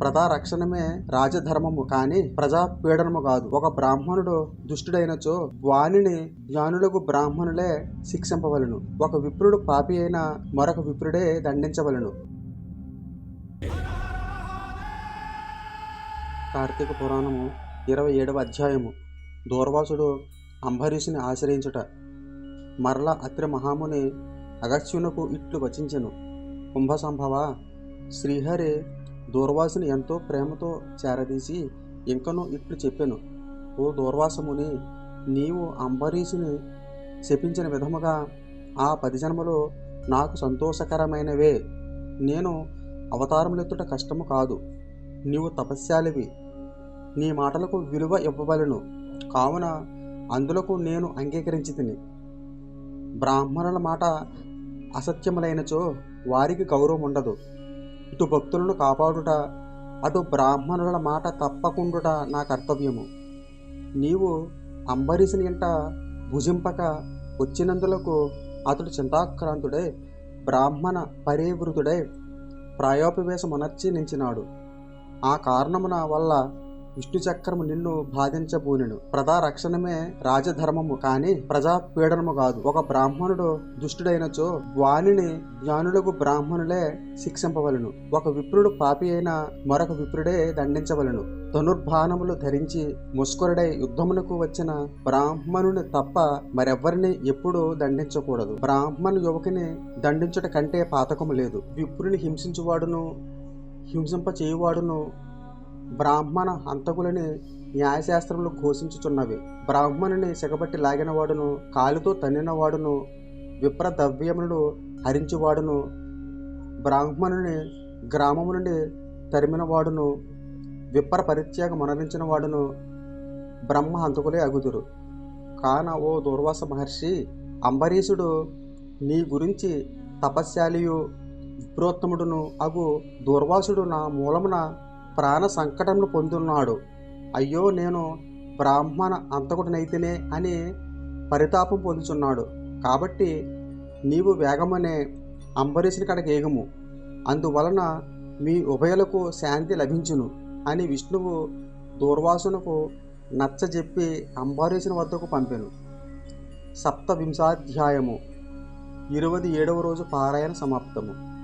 ప్రజా రక్షణమే రాజధర్మము కాని ప్రజా పీడనము కాదు. ఒక బ్రాహ్మణుడు దుష్టుడైనచో వాణిని జ్ఞానులకు బ్రాహ్మణులే శిక్షింపవలను. ఒక విప్రుడు పాపి అయిన మరొక విప్రుడే దండించవలను. కార్తీక పురాణము ఇరవై ఏడవ అధ్యాయము. దూర్వాసుడు అంబరీషుని ఆశ్రయించుట. మరల అత్రి మహాముని అగస్త్యునకు ఇట్లు వచించెను. కుంభసంభవ శ్రీహరి దూర్వాసుని ఎంతో ప్రేమతో చేరదీసి ఇంకనూ ఇట్లు చెప్పాను. ఓ దూర్వాసముని నీవు అంబరీషుని శపించిన విధముగా ఆ పది జన్మలు నాకు సంతోషకరమైనవే. నేను అవతారములెత్తుట కష్టము కాదు. నీవు తపస్యాలివి నీ మాటలకు విలువ ఇవ్వవలను. కావున అందులకు నేను అంగీకరించి తిని బ్రాహ్మణుల మాట అసత్యములైనచో వారికి గౌరవం ఉండదు ఇటు భక్తులను కాపాడుట అటు బ్రాహ్మణుల మాట తప్పకుండుట నా కర్తవ్యము. నీవు అంబరీషుని ఇంట భుజింపక వచ్చినందులకు అతడు చింతాక్రాంతుడై బ్రాహ్మణ పరివృతుడై ప్రాయోపవేశమునర్చి నించినాడు ఆ కారణమున వల్ల విష్ణు చక్రము నిన్ను బాధించబూనెను. ప్రజా రక్షణమే రాజధర్మము కాని ప్రజా పీడనము కాదు. ఒక బ్రాహ్మణుడు దుష్టుడైనచో వాణిని జ్ఞానులకు బ్రాహ్మణులే శిక్షింపవలను. ఒక విప్రుడు పాపి అయిన మరొక విప్రుడే దండించవలను. ధనుర్బాణములు ధరించి ముస్కురుడై యుద్ధమునకు వచ్చిన బ్రాహ్మణుని తప్ప మరెవ్వరిని ఎప్పుడూ దండించకూడదు. బ్రాహ్మణ యువకుని దండించుట కంటే పాతకము లేదు. విప్రుని హింసించువాడును హింసింప చేయువాడును బ్రాహ్మణ హంతకులని న్యాయశాస్త్రములు ఘోషించుచున్నవి. బ్రాహ్మణుని సిగబట్టి లాగినవాడును కాలుతో తన్నినవాడును విప్ర ద్రవ్యములను హరించువాడును బ్రాహ్మణుని గ్రామము నుండి తరిమినవాడును విప్ర పరిత్యాగ మనరించిన వాడును బ్రహ్మ హంతకులే అగుదురు. కాన ఓ దూర్వాస మహర్షి అంబరీషుడు నీ గురించి తపస్యాలియు విప్రోత్తముడును అగు దూర్వాసుడు నా మూలమున ప్రాణ సంకటమును పొందున్నాడు. అయ్యో నేను బ్రాహ్మణ అంతకుడినైతేనే అని పరితాపం పొందుచున్నాడు. కాబట్టి నీవు వేగమనే అంబరీషుని కడకి ఏగము. అందువలన మీ ఉభయలకు శాంతి లభించును అని విష్ణువు దూర్వాసునకు నచ్చజెప్పి అంబరీషుని వద్దకు పంపెను. సప్తవింశాధ్యాయము. ఇరవై ఏడవ రోజు పారాయణ సమాప్తము.